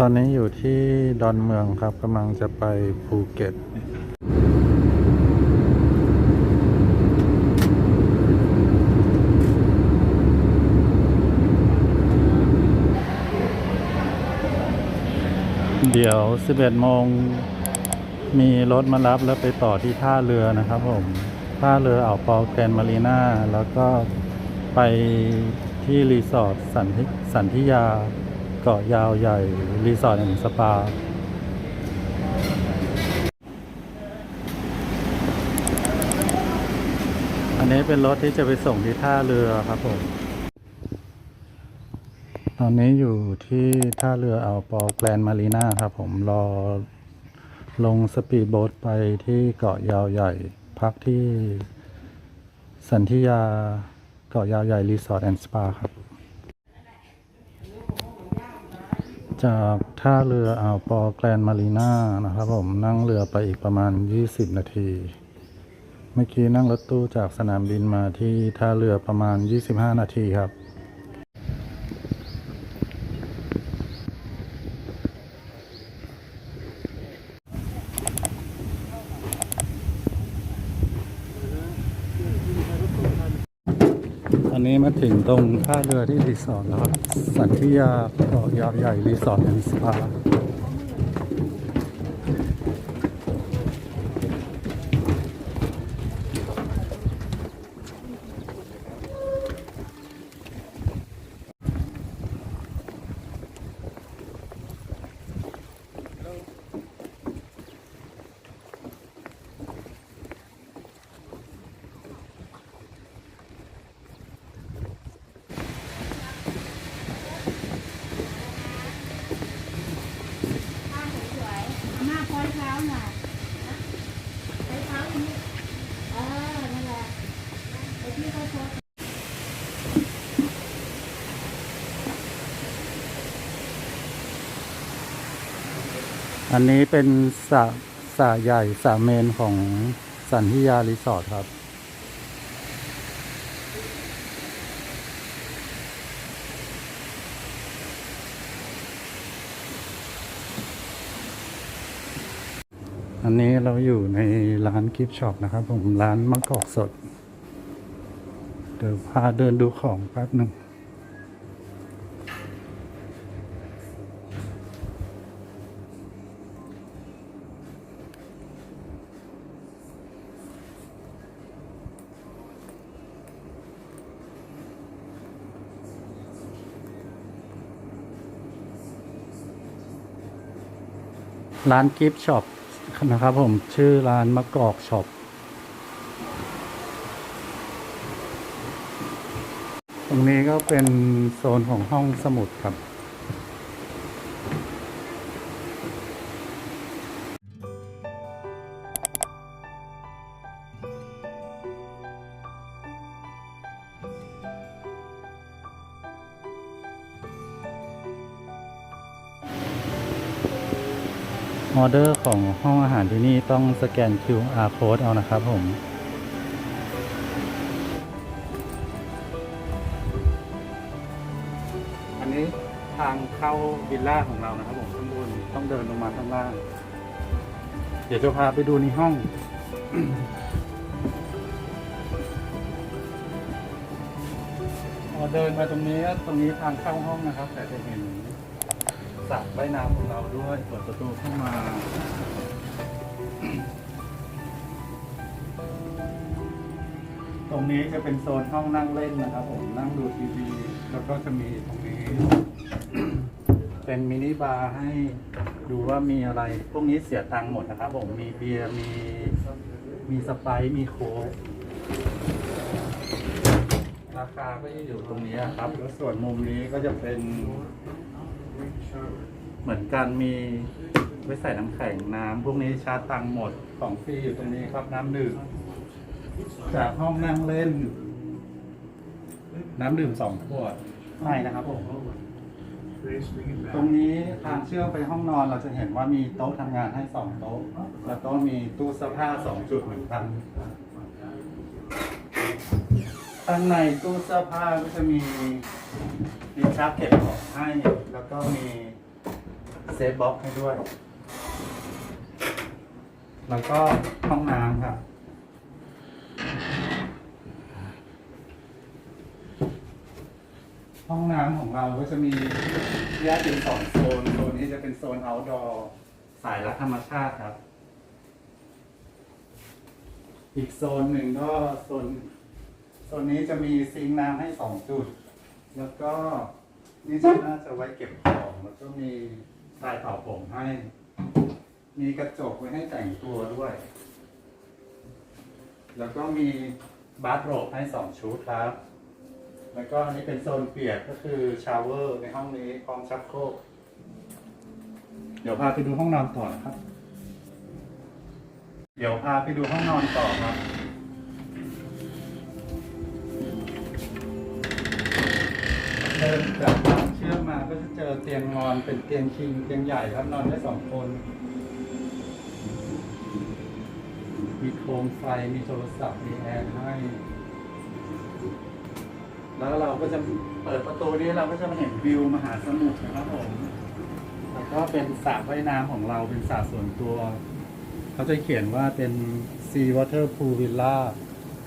ตอนนี้อยู่ที่ดอนเมืองครับกำลังจะไปภูเก็ต เดี๋ยว 11 โมง มีรถมารับแล้วไปต่อที่ท่าเรือนะครับผม ท่าเรืออ่าวปอแกรนมารีนาแล้วก็ไปที่รีสอร์ทสันทิสันทิยา เกาะยาวใหญ่ รีสอร์ทแห่งสปา อันนี้เป็นรถที่จะไปส่งที่ท่าเรือครับผม ตอนนี้อยู่ที่ท่าเรืออ่าวปอแกรนมารีนาครับผม รอลงสปีดโบ๊ทไปที่เกาะยาวใหญ่ พักที่สันทิยาเกาะยาวใหญ่ รีสอร์ทแอนด์สปาครับ จากท่าเรืออ่าวปอแกลนมารีนานะครับผมนั่งเรือไปอีกประมาณ 20 นาที เมื่อกี้นั่งรถตู้จากสนามบินมาที่ท่าเรือประมาณ 25 นาทีครับ อันนี้มาถึง ตรงท่าเรือที่รีสอร์ทนะครับ สันทิยาเกาะยาวใหญ่รีสอร์ทแอนด์สปาผ้าสวยๆหน้าพ้อยเท้าหน่อยพ้อยเท้านี้เออ นั่นแหละไอ้ที่เขาโพสต์ อันนี้เป็นสระสระใหญ่สระเมนของสันทิยารีสอร์ทครับ อันนี้เราอยู่ในร้านกิฟช็อปนะครับผมร้านมะกอกสด เดี๋ยวพาเดินดูของแป๊บหนึ่ง ร้านกิฟช็อปนะครับผมชื่อร้านมะกอกช็อปตรงนี้ก็เป็นโซนของห้องสมุดครับ ออเดอร์ของห้องอาหารที่นี่ต้องสแกน QR code เอานะครับผมอันนี้ทางเข้าวิลล่าของเรานะครับผมข้างบนต้องเดินลงมาข้างล่าง เดี๋ยวจะพาไปดูในห้อง พอเดินมาตรงนี้ตรงนี้ทางเข้าห้องนะครับ แต่จะเห็น สระว่ายน้ำของเราด้วยเปิดประตูเข้ามาตรงนี้จะเป็นโซนห้องนั่งเล่นนะครับผมนั่งดูทีวี แล้วก็จะมีตรงนี้ เป็นมินิบาร์ให้ดูว่ามีอะไร พวกนี้เสียตังค์หมดนะครับผมมีเบียร์มีมีสไปซ์มีโค้ก ราคาก็จะอยู่ตรงนี้ครับ แล้วส่วนมุมนี้ก็จะเป็นเหมือนกันมีไว้ใส่น้ำแข็งน้ำพวกนี้ชาร์จตังหมดของฟรีอยู่ตรงนี้ครับน้ำดื่มจากห้องนั่งเล่น น้ำดื่มสองขวดไม่นะครับผมตรงนี้ทางเชื่อมไปห้องนอนเราจะเห็นว่ามีโต๊ะทำงานให้สองโต๊ะ แล้วก็มีตู้เสื้อผ้าสองจุดเหมือนกัน ข้างในตู้เสื้อผ้าก็จะมีมีชักเก็บของให้ แล้วก็มีเซฟบ็อกให้ด้วย แล้วก็ห้องน้ำครับห้องน้ำของเราก็จะมีแยกเป็นสองโซน โซนนี้จะเป็นโซน outdoor สายรักธรรมชาติครับ อีกโซนหนึ่งก็โซน โซนนี้จะมีซิงค์น้ำให้สองจุด แล้วก็นี่จะน่าจะไว้เก็บของแล้วก็มีทรายเป่าผมให้ มีกระจกไว้ให้แต่งตัวด้วย แล้วก็มีบาร์โรบให้สองชุดครับ แล้วก็อันนี้เป็นโซนเปียกก็คือชาวเวอร์ในห้องนี้พร้อมชักโครก เดี๋ยวพาไปดูห้องนอนต่อนะครับ เดี๋ยวพาไปดูห้องนอนต่อครับ ดินจากทางเชื่อมมาก็จะเจอเตียงนอนเป็นเตียงคิงเตียงใหญ่ครับนอนได้สองคน มีโคมไฟมีโทรศัพท์มีแอร์ให้ แล้วเราก็จะเปิดประตูนี้เราก็จะมาเห็นวิวมหาสมุทรนะครับผมแล้วก็เป็นสระว่ายน้ำของเราเป็นสระส่วนตัว เขาจะเขียนว่าเป็น Sea Water Pool Villa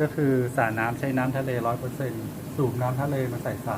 ก็คือสระน้ำใช้น้ำทะเลร้อยเปอร์เซ็นสูบน้ำทะเลมาใส่สระ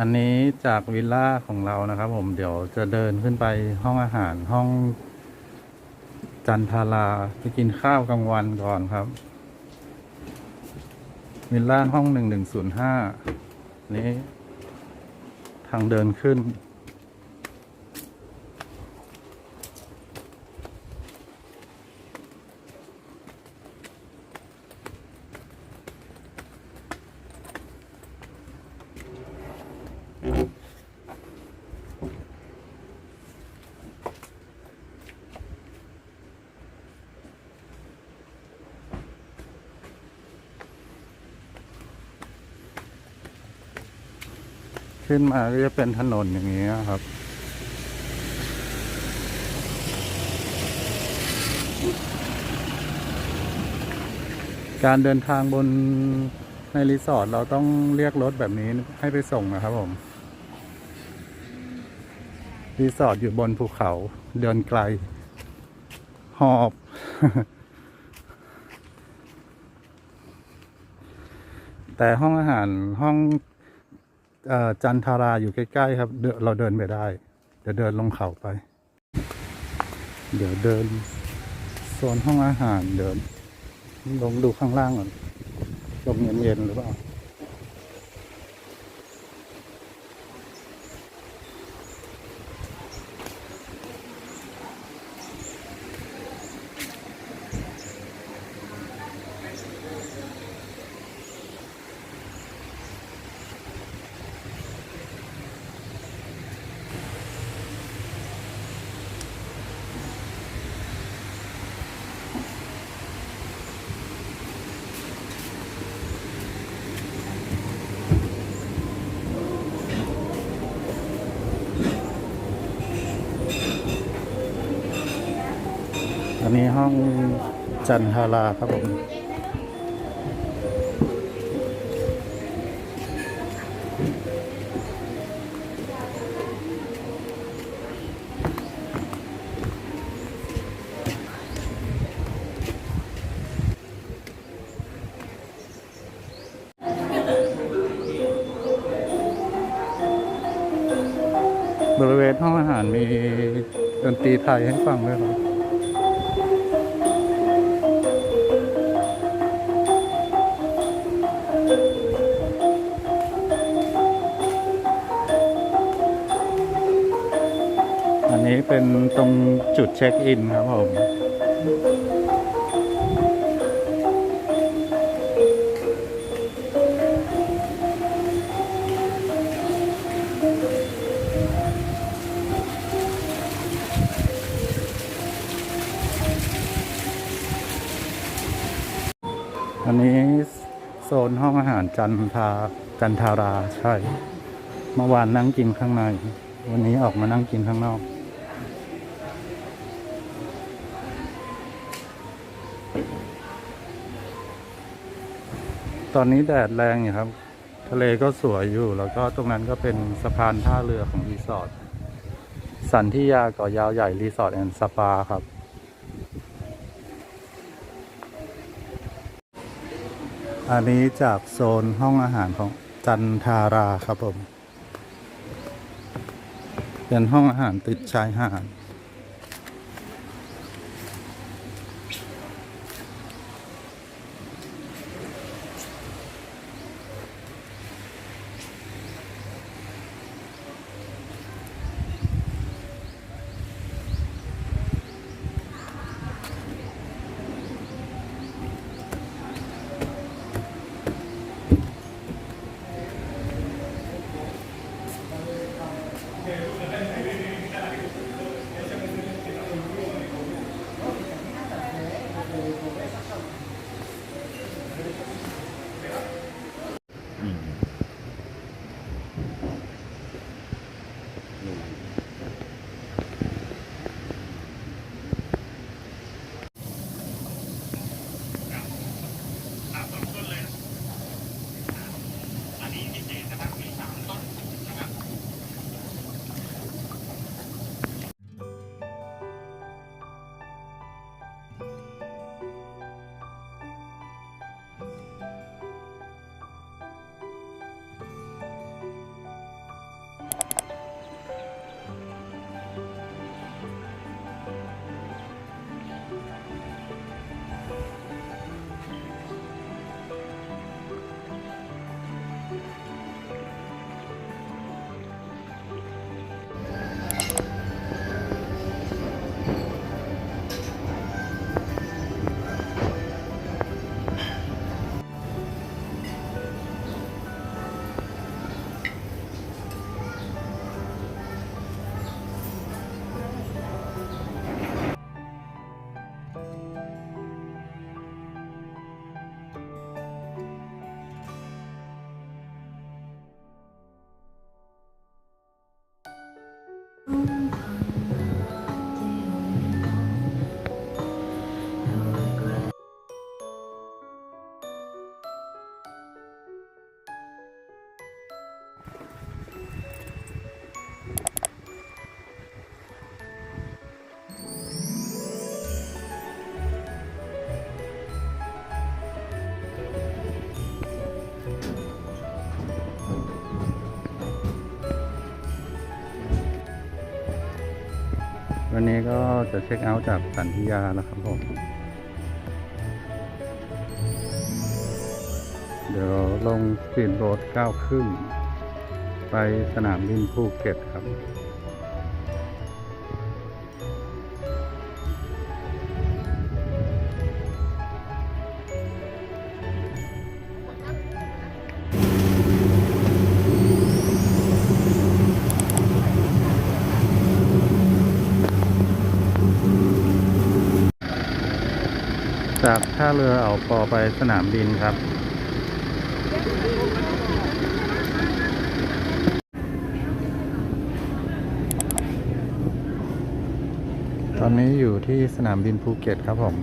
อันนี้จากวิลล่าของเรานะครับผมเดี๋ยวจะเดินขึ้นไปห้องอาหารห้องจันทาราไปกินข้าวกลางวันก่อนครับ วิลล่าห้องหนึ่งหนึ่งศูนย์ห้านี้ ทางเดินขึ้น ขึ้นมาก็จะเป็นถนนอย่างนี้ครับ การเดินทางบนในรีสอร์ทเราต้องเรียกรถแบบนี้ให้ไปส่งนะครับผม รีสอร์ทอยู่บนภูเขาเดินไกล หอบแต่ห้องอาหารห้อง จันทาราอยู่ใกล้ๆครับเดนเราเดินไปได้ เดี๋ยวเดินลงเขาไป เดี๋ยวเดินโซนห้องอาหารเดินลงดูข้างล่างก่อนลงเย็นๆหรือเปล่า ห้องจันทาราครับผมบริเวณห้องอาหารมีดนตรีไทยให้ฟังด้วยครับ เป็นตรงจุดเช็คอินครับผมอันนี้โซนห้องอาหารจันทาจันทาราใช่ เมื่อวานนั่งกินข้างใน วันนี้ออกมานั่งกินข้างนอก อนนี้แดดแรงอยู่ครับ ทะเลก็สวยอยู่ แล้วก็ตรงนั้นก็เป็นสะพานท่าเรือของรีสอร์ท สันที่ยาเกาะยาวใหญ่รีสอร์ทแอนด์สปาครับ อันนี้จากโซนห้องอาหารของจันทาราครับผม เป็นห้องอาหารติดชายหาด นี้ก็จะเช็คเอาท์จากสันธิยาแล้วครับผม เดี๋ยวลงสปีดโบ๊ทก้าครึ่ง ไปสนามบินภูเก็ตครับ ท่าเรือเอาปอไปสนามบินครับ ตอนนี้อยู่ที่สนามบินภูเก็ตครับผม